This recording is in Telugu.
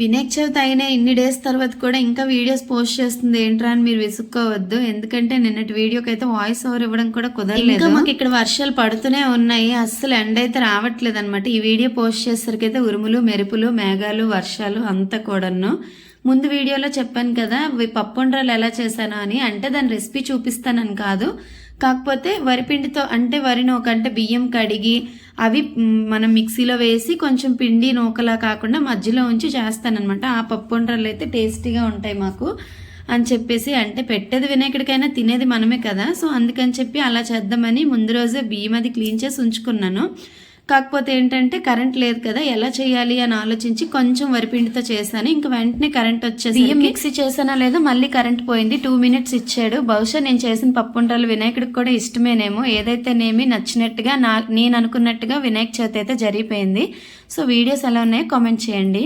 వినాయక చవితి అయిన ఇన్ని డేస్ తర్వాత కూడా ఇంకా వీడియోస్ పోస్ట్ చేస్తుంది ఏంట్రా అని మీరు విసుక్కోవద్దు. ఎందుకంటే నిన్నటి వీడియోకి అయితే వాయిస్ ఓవర్ ఇవ్వడం కూడా కుదరలేదు. ఇంకా మాకు ఇక్కడ వర్షాలు పడుతూనే ఉన్నాయి. అస్సలు ఎండ అయితే రావట్లేదు అనమాట ఈ వీడియో పోస్ట్ చేసరికి అయితే ఉరుములు మెరుపులు మేఘాలు వర్షాలు అంతా కూడాను. ముందు వీడియోలో చెప్పాను కదా పప్పు పప్పుండ్రాలు ఎలా చేశాను అని. అంటే దాని రెసిపీ చూపిస్తానని కాదు. కాకపోతే వరిపిండితో అంటే వరి నూక అంటే బియ్యం కడిగి అవి మనం మిక్సీలో వేసి కొంచెం పిండి నూకలా కాకుండా మధ్యలో ఉంచి చేస్తానన్నమాట. ఆ పప్పు పప్పుండ్రాలు అయితే టేస్టీగా ఉంటాయి మాకు అని చెప్పేసి అంటే పెట్టేది వినాయకుడికైనా తినేది మనమే కదా. సో అందుకని చెప్పి అలా చేద్దామని ముందు రోజే బియ్యం అది క్లీన్ చేసి ఉంచుకున్నాను. కాకపోతే ఏంటంటే కరెంట్ లేదు కదా ఎలా చేయాలి అని ఆలోచించి కొంచెం వరిపిండితో చేశాను. ఇంకా వెంటనే కరెంట్ వచ్చేసి బియ్యం మిక్సీ చేసానా లేదో మళ్ళీ కరెంట్ పోయింది. టూ మినిట్స్ ఇచ్చాడు. బహుశా నేను చేసిన పప్పుంటలు వినాయకుడికి కూడా ఇష్టమేనేమో. ఏదైతేనేమి నచ్చినట్టుగా నా నేను అనుకున్నట్టుగా వినాయక చవితి అయితే జరిగిపోయింది. సో వీడియోస్ ఎలా ఉన్నాయో? కామెంట్ చేయండి.